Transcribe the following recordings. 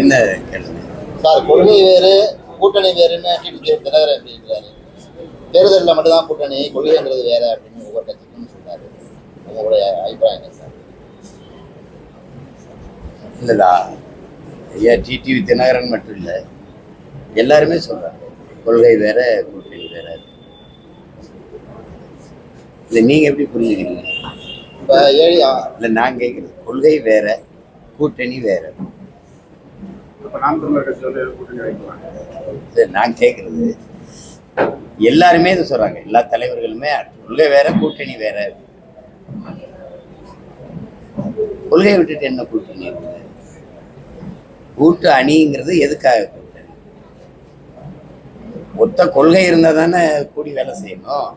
என்ன கேளுங்க சார் கொள்கை வேறு கூட்டணி வேறுன்னு டிடிவி தினகரன் அப்படிங்கிறாரு தேர்தலில் மட்டும்தான் கூட்டணி கொள்கைங்கிறது வேற அப்படின்னு ஒவ்வொரு கட்சிக்கும் சொன்னாரு உங்களுடைய அபிப்பிராயம் என்ன சார்? இல்லைடா. ஐயா டிடிவி தினகரன் மட்டும் இல்லை. எல்லாருமே சொல்றாங்க. கொள்கை வேற கூட்டணி வேற. இல்லை நீங்க எப்படி புரிஞ்சுக்கிறீங்க? இப்போ ஏழு இல்லை நான் கேட்குறது கொள்கை வேற கூட்டணி வேற இப்ப நாம் தமிழர் கட்சி வந்து கூட்டணி வைக்கலாம் இல்லை நான் கேட்குறது எல்லாருமே இதை சொல்றாங்க. எல்லா தலைவர்களுமே கொள்கை வேற கூட்டணி வேற. கொள்கையை விட்டுட்டு என்ன கூட்டணி? இருக்குது கூட்டு அணிங்கிறது எதுக்காக கூட்டணி? மொத்த கொள்கை இருந்தால் தானே கூடி வேலை செய்யணும்.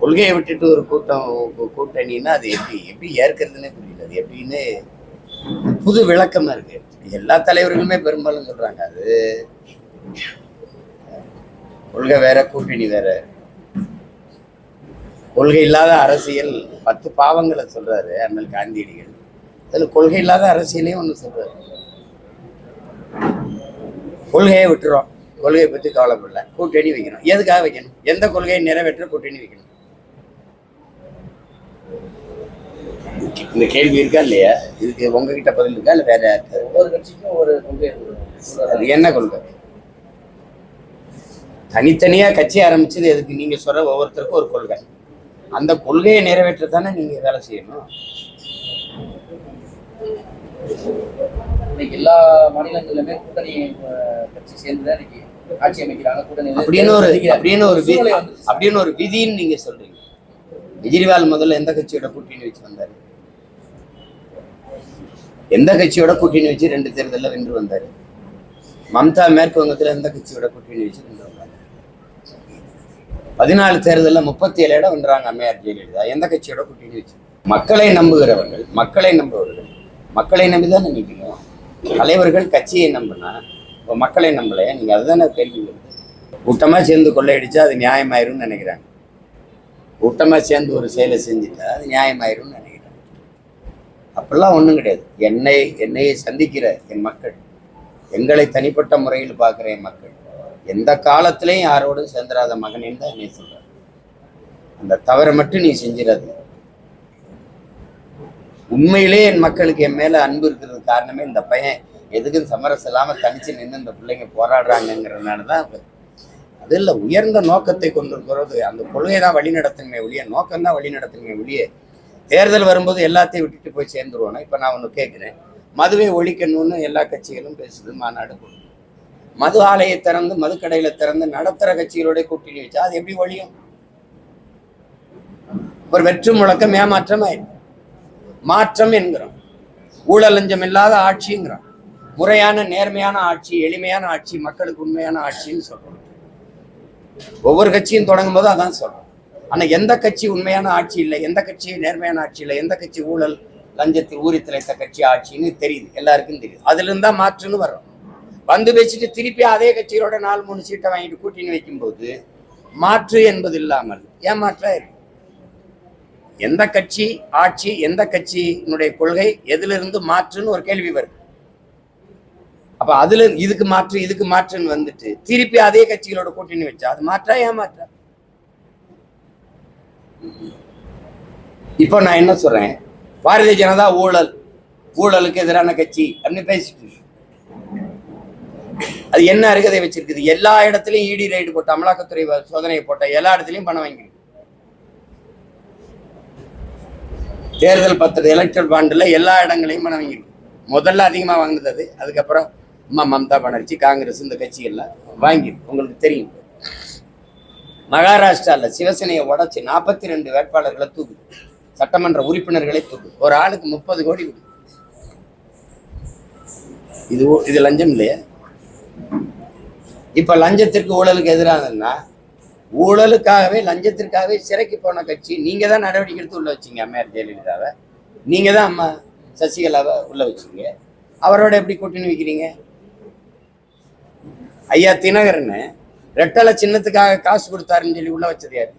கொள்கையை விட்டுட்டு ஒரு கூட்டம் கூட்டணின்னா அது எப்படி? எப்படி ஏற்கிறதுனே புரியல. அது எப்படின்னு புது விளக்கம் இருக்கு. எல்லா தலைவர்களுமே பெரும்பாலும் சொல்றாங்க அது கொள்கை வேற கூட்டணி வேற. கொள்கை இல்லாத அரசியல் பத்து பாவங்களை சொல்றாரு அண்ணல் காந்தியடிகள். அதுல கொள்கை இல்லாத அரசியலையும் ஒன்று சொல்றாரு. கொள்கையை விட்டுறோம். கொள்கையை பற்றி கவலைப்படல. கூட்டணி வைக்கணும். எதுக்காக வைக்கணும்? எந்த கொள்கையை நிறைவேற்ற கூட்டணி வைக்கணும்? இந்த கேள்வி இருக்கா இல்லையா? இதுக்கு உங்ககிட்ட பதில் இருக்கா இல்லை வேற ஒவ்வொரு கட்சிக்கும் ஒரு கொள்கை அது என்ன கொள்கை? தனித்தனியா கட்சி ஆரம்பிச்சது எதுக்கு? நீங்க சொல்ற ஒவ்வொருத்தருக்கும் ஒரு கொள்கை. அந்த கொள்கையை நிறைவேற்ற தானே நீங்க வேலை செய்யணும். எல்லா மாநிலங்களிலுமே கூட்டணி கட்சி சேர்ந்து இன்னைக்கு ஆட்சி அமைக்கிறாங்க. கூட்டணி அப்படின்னு ஒரு அப்படின்னு ஒரு வி- சூழ்நிலை வந்துருச்சு. அப்படின்னு ஒரு விதின்னு நீங்க சொல்றீங்க. கெஜ்ரிவால் முதல்ல எந்த கட்சியோட கூட்டணி வச்சு வந்தாரு? எந்த கட்சியோட கூட்டணி வச்சு ரெண்டு தேர்தலில் வென்று வந்தாரு? மம்தா மேற்கு வங்கத்துல எந்த கட்சியோட கூட்டணி வச்சு வென்று வந்தார்? பதினாலு தேர்தலில் முப்பத்தி ஏழு இடம் வென்றாங்க அம்மையார் ஜெயலலிதா. எந்த கட்சியோட கூட்டணி வச்சு? மக்களை நம்புகிறவர்கள் மக்களை நம்புபவர்கள் மக்களை நம்பி தான் நினைக்கணும் தலைவர்கள் கட்சியை நம்பினா இப்போ மக்களை நம்பலையா? நீங்க அதுதானே கேள்வி வருது கூட்டமா சேர்ந்து கொள்ளையடிச்சா அது நியாயமாயிரும்னு நினைக்கிறாங்க. கூட்டமாக சேர்ந்து ஒரு செயலை செஞ்சுட்டா அது நியாயமாயிரும்னு அப்படிலாம் ஒன்றும் கிடையாது. என்னை என்னையை சந்திக்கிற என் மக்கள் எங்களை தனிப்பட்ட முறையில் பார்க்குற என் மக்கள் எந்த காலத்திலையும் யாரோடும் சேர்ந்துடாத மகனேன்னு தான் என்னை சொல்றாரு. அந்த தவறை மட்டும் நீ செஞ்சிடாது. உண்மையிலே என் மக்களுக்கு என் மேல அன்பு இருக்கிறது காரணமே இந்த பையன். எதுக்கும் சமரசம் இல்லாம தனிச்சு நின்று இந்த பிள்ளைங்க போராடுறாங்கங்கிறதுனால தான் அது. இல்லை உயர்ந்த நோக்கத்தை கொண்டிருக்கிறது அந்த கொள்கை தான் வழிநடத்துமே ஒழிய நோக்கம் தான் வழிநடத்துமே ஒழிய தேர்தல் வரும்போது எல்லாத்தையும் விட்டுட்டு போய் சேர்ந்துருவானே? இப்போ நான் ஒன்று கேட்குறேன் மதுவை ஒழிக்கணும்னு எல்லா கட்சிகளும் பேசுது மாநாடு கொடுக்கும் மது ஆலையை திறந்து மதுக்கடையில திறந்து நடத்துகிற கட்சிகளோட கூட்டணி வச்சா அது எப்படி ஒழியும்? ஒரு வெற்று முழக்கம் ஏமாற்றம் மாற்றம் என்கிறோம். ஊழல் லஞ்சம் இல்லாத ஆட்சிங்கிறோம். முறையான நேர்மையான ஆட்சி எளிமையான ஆட்சி மக்களுக்கு உண்மையான ஆட்சின்னு சொல்றோம். ஒவ்வொரு கட்சியும் தொடங்கும் போது அதான் சொல்றோம். ஆனா எந்த கட்சி உண்மையான ஆட்சி இல்லை எந்த கட்சி நேர்மையான ஆட்சி இல்லை எந்த கட்சி ஊழல் லஞ்சத்தில் ஊறி திளைத்த கட்சி ஆட்சின்னு தெரியுது எல்லாருக்கும் தெரியுது. அதுலேருந்து தான் மாற்றுன்னு வரும் வந்து வச்சுட்டு திருப்பி அதே கட்சிகளோட நாலு மூணு சீட்டை வாங்கிட்டு கூட்டின்னு வைக்கும்போது மாற்று என்பது இல்லாமல் ஏமாற்றா இருக்கு? எந்த கட்சி ஆட்சி எந்த கட்சியினுடைய கொள்கை எதிலிருந்து மாற்றுன்னு ஒரு கேள்வி வருது. அப்ப அதுல இதுக்கு மாற்று இதுக்கு மாற்றுன்னு வந்துட்டு திருப்பி அதே கட்சிகளோட கூட்டணி வச்சா அது மாற்றா ஏமாற்றா இப்போ நான் என்ன சொல்றேன்? பாரதிய ஜனதா ஊழல் ஊழலுக்கு எதிரான கட்சி அப்படின்னு பேசிட்டு அது என்ன அருகதை வச்சிருக்குது? எல்லா இடத்துலயும் இடி ரைடு போட்ட அமலாக்கத்துறை சோதனையை போட்ட எல்லா இடத்துலயும் பணம் வாங்கி. தேர்தல் பத்திர எலக்ட்ரல் பாண்டில் எல்லா இடங்களையும் பணம் வாங்கி முதல்ல அதிகமா வாங்கினது அது. அதுக்கப்புறம் அம்மா மம்தா பானர்ஜி காங்கிரஸ் இந்த கட்சிகள்லாம் வாங்கி உங்களுக்கு தெரியும். மகாராஷ்டிராவில் சிவசேனையை உடச்சி நாற்பத்தி ரெண்டு வேட்பாளர்களை தூக்குது சட்டமன்ற உறுப்பினர்களை தூக்குது ஒரு ஆளுக்கு முப்பது கோடி இது இது லஞ்சம் இல்லையா? இப்போ லஞ்சத்திற்கு ஊழலுக்கு எதிரானதுன்னா ஊழலுக்காகவே லஞ்சத்திற்காகவே சிறைக்கு போன கட்சி நீங்கள் தான் நடவடிக்கை எடுத்து உள்ளே வச்சீங்க அம்மையார் ஜெயலலிதாவை. நீங்கள் தான் அம்மா சசிகலாவை உள்ளே வச்சீங்க. அவரோட எப்படி கூட்டணி வைக்கிறீங்க? ஐயா தினகரன்னு ரெட்டலை சின்னத்துக்காக காசு கொடுத்தாருன்னு சொல்லி உள்ள வச்சது யாரு?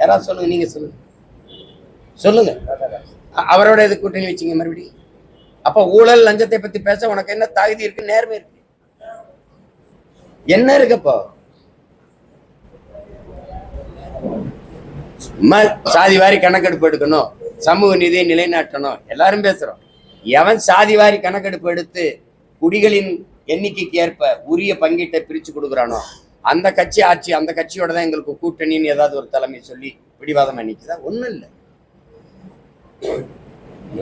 யாராவது சொல்லுங்க நீங்க சொல்லுங்க. சொல்லுங்க. அவரோட இது கூட்டணி வச்சீங்க மறுபடியும். அப்ப ஊழல் லஞ்சத்தை பத்தி பேச உனக்கு என்ன தகுதி இருக்கு நேர்மை இருக்கு? என்ன இருக்கப்போ சும்மா சாதி வாரி கணக்கெடுப்பு எடுக்கணும் சமூக நிதியை நிலைநாட்டணும் எல்லாரும் பேசுறோம். எவன் சாதி வாரி கணக்கெடுப்பு எடுத்து குடிகளின் எண்ணிக்கைக்கு ஏற்ப உரிய பங்கீட்டை பிரிச்சு கொடுக்குறானோ அந்த கட்சி ஆட்சி அந்த கட்சியோட தான் எங்களுக்கு கூட்டணின்னு ஏதாவது ஒரு தலைமை சொல்லி பிடிவாதம் பண்ணிக்குதா ஒண்ணும் இல்லை.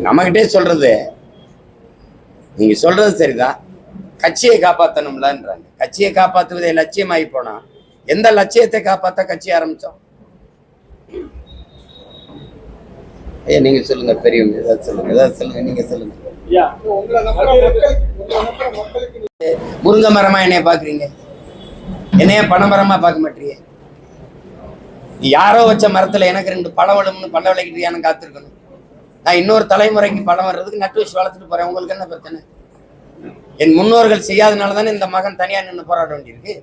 நம்மகிட்டே சொல்றது. நீங்க சொல்றது சரிதான். கட்சியை காப்பாத்தணும்லன்றாங்க. கட்சியை காப்பாத்துவதே லட்சியமாகி போனா எந்த லட்சியத்தை காப்பாத்த கட்சி ஆரம்பிச்சோம்? ஐயா நீங்க சொல்லுங்க. பெரியவங்க ஏதாவது சொல்லுங்க. ஏதாவது சொல்லுங்க. நீங்க சொல்லுங்க. முருங்கை மரமா என்னைய பாக்குறீங்க? என்னைய பனைமரமா பார்க்க மாட்டீங்க யாரோ வச்ச மரத்துல எனக்கு ரெண்டு பழம் விழும்னு பழம் விளைக்கிட்டு எனக்கு காத்திருக்கணும். நான் இன்னொரு தலைமுறைக்கு பழம் வர்றதுக்கு நட்டு வச்சு வளர்த்துட்டு போறேன். உங்களுக்கு என்ன பிரச்சனை? என் முன்னோர்கள் செய்யாதனால தானே இந்த மகன் தனியா நின்று போராட வேண்டியிருக்கு.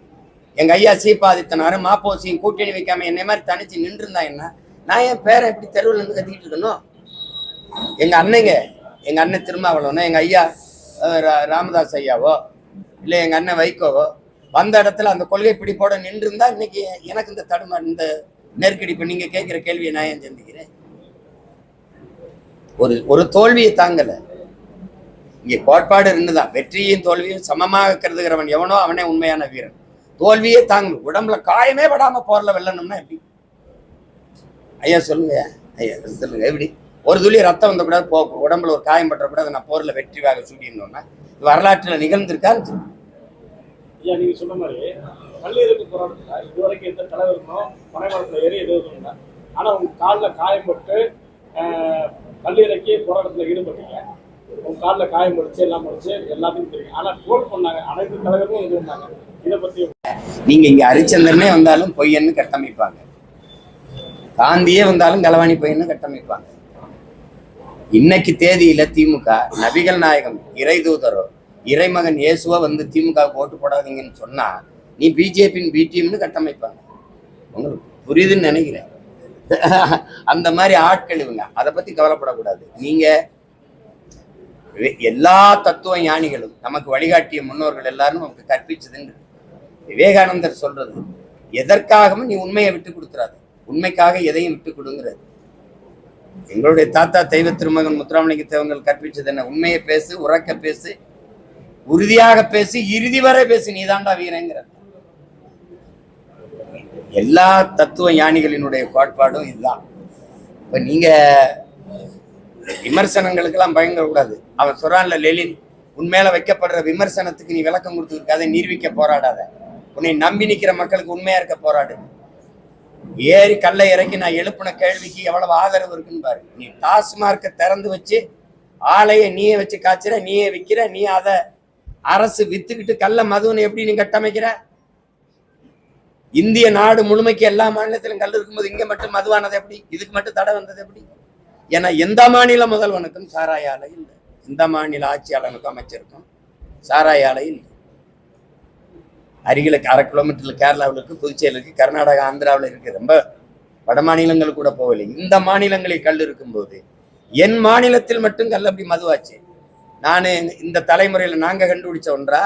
எங்க ஐயா சீப்பாதித்தனாரு மாப்போசியும் கூட்டணி வைக்காம என்னை மாதிரி தனிச்சு நின்றுருந்தா என்ன? நான் என் பேரை எப்படி தெருவில் நின்று கத்திக்கிட்டு இருக்கணும்? எங்க அண்ணங்க எங்க அண்ணன் திருமாவளவனோ எங்க ஐயா ரா- ராமதாஸ் ஐயாவோ இல்லை எங்க அண்ணன் வைகோவோ வந்த இடத்துல அந்த கொள்கை பிடிப்போட நின்று இருந்தா இன்னைக்கு எனக்கு இந்த தடுமா இந்த நெருக்கடி. இப்போ நீங்க கேட்கிற கேள்வியை நான் ஏன் சந்திக்கிறேன்? ஒரு ஒரு தோல்வியை தாங்கல. இங்க கோட்பாடு இருந்துதான் வெற்றியும் தோல்வியும் சமமாக கருதுகிறவன் எவனோ அவனே உண்மையான வீரன். தோல்வியே தாங்க உடம்புல காயமே படாம போர்ல வெல்லணும்னா எப்படி? ஐயா சொல்லுங்க. ஐயா சொல்லுங்க. எப்படி? ஒரு துளி ரத்தம் வந்த கூடாது போ உடம்புல ஒரு காயம் பற்ற கூடாது நான் போர்ல வெற்றிவாக சூடினோம்னா இது வரலாற்றுல நிகழ்ந்திருக்கான்னு சொல்லு. ஐயா நீங்க சொன்ன மாதிரி பள்ளியருக்கு போராட்டத்தில் இதுவரைக்கும் எந்த தலைவருக்கும் பனைமரத்துல ஏறி எதுவும் இல்லை ஆனால் உங்க காலில் காயப்பட்டு ஆஹ், போராட்டத்தில் ஈடுபட்டீங்க. உங்க காலில் காயம் முடிச்சு எல்லாம் முடிச்சு எல்லாத்தையும் தெரியும். ஆனால் ட்ரோல் பண்ணாங்க. அனைத்து தலைவருக்கும் இது பண்ணாங்க இதை பற்றி நீங்க இங்க ஹரிச்சந்திரனே வந்தாலும் பொய்யன்னு கட்டமைப்பாங்க. காந்தியே வந்தாலும் கலவாணி பொய்யன்னு கட்டமைப்பாங்க. இன்னைக்கு தேதியில திமுக நபிகள் நாயகம் இறை தூதரோ இறைமகன் இயேசுவா வந்து திமுக ஓட்டு போடாதீங்கன்னு சொன்னா நீ பிஜேபியின் பிடிஎம்னு கட்டமைப்பாங்க. உங்களுக்கு புரியுதுன்னு நினைக்கிறேன். அந்த மாதிரி ஆட்கள் இவங்க. அதை பத்தி கவலைப்படக்கூடாது. நீங்க எல்லா தத்துவ ஞானிகளும் நமக்கு வழிகாட்டிய முன்னோர்கள் எல்லாரும் நமக்கு கற்பிச்சதுன்னு விவேகானந்தர் சொல்றது எதற்காகவும் நீ உண்மையை விட்டு கொடுத்துறாது. உண்மைக்காக எதையும் விட்டு கொடுங்கிறது. எங்களுடைய தாத்தா தெய்வ திருமகன் முத்துராமலிங்க தேவங்கள் கற்பிச்சது என்ன? உண்மையை பேசு உறக்க பேசு உறுதியாக பேசி இறுதி வரை பேசு நீதாண்டா வீரங்கிற. எல்லா தத்துவ ஞானிகளினுடைய கோட்பாடும் இதுதான். இப்ப நீங்க விமர்சனங்களுக்கெல்லாம் பயங்கரக்கூடாது அவன் சொல்றான்ல லெலின் உண்மையில வைக்கப்படுற விமர்சனத்துக்கு நீ விளக்கம் கொடுத்துருக்காத நிரூபிக்க போராடாத. உன்னை நம்பி நிக்கிற மக்களுக்கு உண்மையா இருக்க போராடு. ஏறி கல்லை இறக்கி நான் எழுப்பின கேள்விக்கு எவ்வளவு ஆதரவு இருக்குன்னு பாரு. நீ டாஸ்மார்க்கை திறந்து வச்சு ஆலையை நீயே வச்சு காய்ச்சிற நீயே விற்கிற நீ அதை அரசு வித்துக்கிட்டு கள்ள மதுவனை எப்படி நீ கட்டமைக்கிற? இந்திய நாடு முழுமைக்கு எல்லா மாநிலத்திலும் கல் இருக்கும்போது இங்க மட்டும் மதுவானது எப்படி? இதுக்கு மட்டும் தடை வந்தது எப்படி? ஏன்னா எந்த மாநில முதல்வனுக்கும் சாராய ஆலை இல்லை. எந்த மாநில ஆட்சியாளனுக்கும் அமைச்சருக்கும் சாராய ஆலை இல்லை. அருகில அரை கிலோமீட்டர்ல கேரளாவில் இருக்கு புதுச்சேரியில் இருக்கு கர்நாடகா ஆந்திராவில் இருக்கு. ரொம்ப வட மாநிலங்கள் கூட போகலை. இந்த மாநிலங்களில் கல் இருக்கும்போது என் மாநிலத்தில் மட்டும் கல் அப்படி மதுவாச்சு? நான் இந்த தலைமுறையில் நாங்கள் கண்டுபிடிச்ச ஒன்றா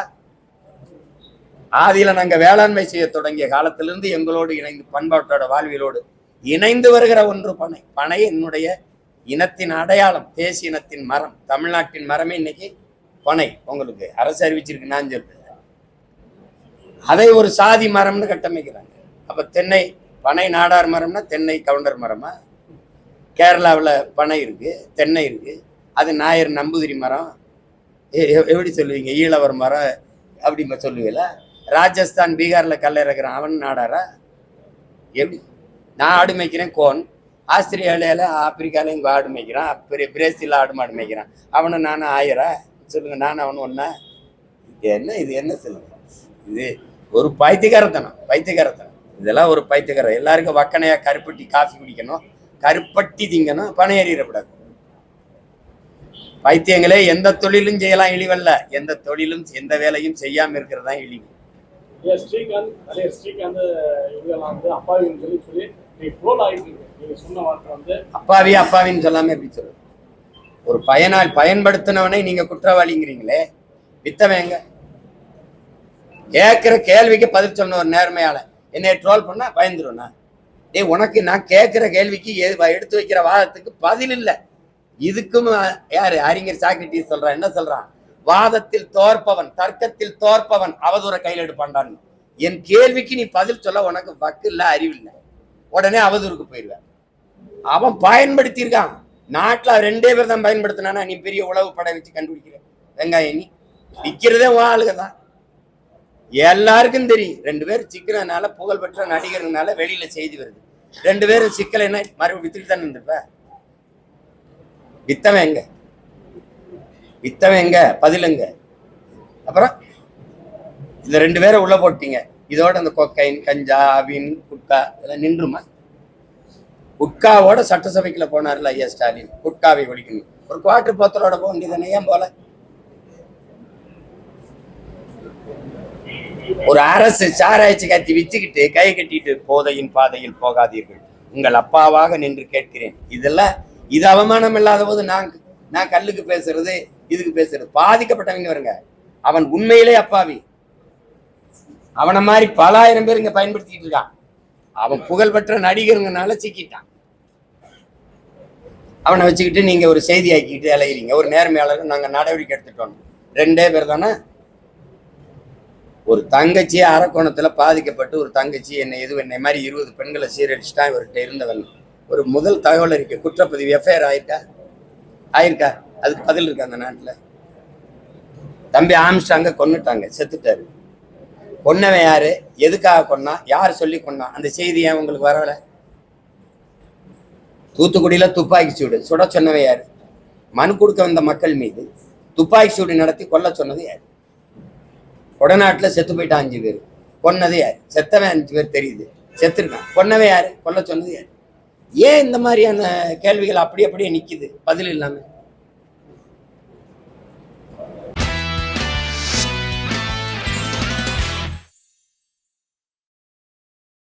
ஆதியில் நாங்கள் வேளாண்மை செய்ய தொடங்கிய காலத்திலிருந்து எங்களோடு இணைந்து பண்பாட்டோட வாழ்வியலோடு இணைந்து வருகிற ஒன்று பனை. பனை என்னுடைய இனத்தின் அடையாளம் தேசிய இனத்தின் மரம் தமிழ்நாட்டின் மரமே இன்னைக்கு பனை. உங்களுக்கு அரசு அறிவிச்சிருக்கு நான் சொல்றேன். அதை ஒரு சாதி மரம்னு கட்டமைக்கிறாங்க. அப்ப தென்னை பனை நாடார் மரம்னா தென்னை கவுண்டர் மரமா? கேரளாவில் பனை இருக்கு தென்னை இருக்கு. அது நாயர் நம்பூதிரி மரம் எப்படி சொல்லுவீங்க? ஈழவர் மரம் அப்படி சொல்லுவீங்களா ராஜஸ்தான் பீகாரில் கல்ல இறக்குறான் அவன் நாடாரா? எப்படி நான் ஆடு மேய்க்கிறேன் கோன். ஆஸ்திரேலியாவில் ஆப்பிரிக்கால இங்கே ஆடு மேய்க்கிறான். பெரிய பிரேசில்ல ஆடு மாடு மேய்க்கிறான். அவனும் நானும் ஆயிரா? சொல்லுங்கள் நானும் அவனும் ஒன்றா இது என்ன இது என்ன சொல்லுங்கள் இது ஒரு பைத்தியகாரத்தனம் பைத்தியகாரத்தனம் இதெல்லாம் ஒரு பைத்தியகாரம் எல்லாருக்கும் வக்கனையாக கருப்பட்டி காஃபி குடிக்கணும். கருப்பட்டி திங்கணும் பணம் ஏறிடக்கூடாது. பைத்தியங்களே எந்த தொழிலும் செய்யலாம் இழிவல்ல. எந்த தொழிலும் எந்த வேலையும் செய்யாம இருக்கிறது இழிவு. ஸ்ரீகாந்த் ஸ்ரீகாந்த் இவங்கெல்லாம் வந்து அப்பாவின்னு சொல்லி சொல்லி அப்பாவி அப்பாவின்னு சொல்லாம எப்படி சொல்றது? ஒரு பயனால் பயன்படுத்தினவனை நீங்க குற்றவாளிங்கிறீங்களே. வித்தவங்க கேட்கிற கேள்விக்கு பதில் சொன்ன ஒரு நேர்மையால. என்னை ட்ரோல் பண்ணா பயந்துருவனா? டேய் உனக்கு நான் கேட்கிற கேள்விக்கு எடுத்து வைக்கிற வாதத்துக்கு பதில் இல்லை. இதுக்கும் யாரு? அறிஞர் சாக்ரட்டிஸ் சொல்றான் என்ன சொல்றான் வாதத்தில் தோற்பவன் தர்க்கத்தில் தோற்பவன் அவதூற கையில் எடுப்பான்டான்னு. என் கேள்விக்கு நீ பதில் சொல்ல உனக்கு வக்கு இல்ல அறிவில்லை. உடனே அவதூறுக்கு போயிடுவேன் அவன் பயன்படுத்தியிருக்கான். நாட்டில் ரெண்டே பேர் தான் பயன்படுத்தினானா நீ பெரிய உளவு படை வச்சு கண்டுபிடிக்கிற. வெங்காயம் நீ. விற்கிறதே உன் ஆளுக தான். எல்லாருக்கும் தெரியும். ரெண்டு பேரும் சிக்கிறதுனால புகழ்பெற்ற நடிகர்னால வெளியில செய்தி வருது. ரெண்டு பேரும் சிக்கலைன்னா மறுபடியும் வித்துட்டு தானே இருந்திருப்ப? வித்தவன் எங்க? வித்தவன் எங்க? பதிலுங்க அப்புறம் இந்த ரெண்டு பேரை உள்ள போட்டீங்க. இதோட அந்த கொக்கைன் கஞ்சா அபின் குட்கா இதெல்லாம் நின்றுமா? குட்காவோட சட்டசபைக்குள்ள போனார்ல ஐயா ஸ்டாலின். குட்காவை ஒழிக்கணும். ஒரு குவாட்டர் போத்தலோட போக வேண்டியதானே ஏன் போல? ஒரு அரசு சாராய்ச்சி கத்தி விச்சுக்கிட்டு கை கட்டிட்டு போதையின் பாதையில் போகாதீர்கள். உங்கள் அப்பாவாக நின்று கேட்கிறேன். இதெல்லாம் இது அவமானம் இல்லாத போது நான் நான் கல்லுக்கு பேசுறது இதுக்கு பேசுறது. பாதிக்கப்பட்டவங்க வருங்க. அவன் உண்மையிலே அப்பாவி. அவனை மாதிரி பல ஆயிரம் பேர் இங்க பயன்படுத்திட்டு இருக்கான். அவன் புகழ்பெற்ற நடிகருங்கனால சிக்கிட்டான். அவனை வச்சுக்கிட்டு நீங்க ஒரு செய்தி ஆக்கிட்டு அலைகிறீங்க ஒரு நேர்மையாளர் நாங்க நடவடிக்கை எடுத்துட்டோம். ரெண்டே பேர் தானே? ஒரு தங்கச்சி அரக்கோணத்துல பாதிக்கப்பட்டு ஒரு தங்கச்சி என்னை எது என்னை மாதிரி இருபது பெண்களை சீரழிச்சுட்டான் இவர்கிட்ட இருந்தவன். ஒரு முதல் தகவல் இருக்கு. குற்றப்பதிவு எஃப்ஐஆர் ஆயிருக்கா? ஆயிருக்கா? அதுக்கு பதில் இருக்கு அந்த நாட்டில்? தம்பி ஆம்ஸ்டாங்க கொன்னுட்டாங்க செத்துட்டாரு. கொன்னவன் யாரு? எதுக்காக கொன்னா? யார் சொல்லி கொன்னா? அந்த செய்தி ஏன் உங்களுக்கு வரல? தூத்துக்குடியில துப்பாக்கி சூடு சுட சொன்னவன் யாரு? மனு கொடுக்க வந்த மக்கள் மீது துப்பாக்கி சூடு நடத்தி கொல்ல சொன்னது யார்? கொடநாட்டில் செத்து போயிட்டான் அஞ்சு பேர். கொன்னது யாரு? செத்தவன் அஞ்சு பேர் தெரியுது. செத்துருக்கான். கொன்னவன் யாரு? கொல்ல சொன்னது யாரு? ஏன் இந்த மாதிரியான கேள்விகள் அப்படி அப்படியே நிற்கிது பதில் இல்லாமல்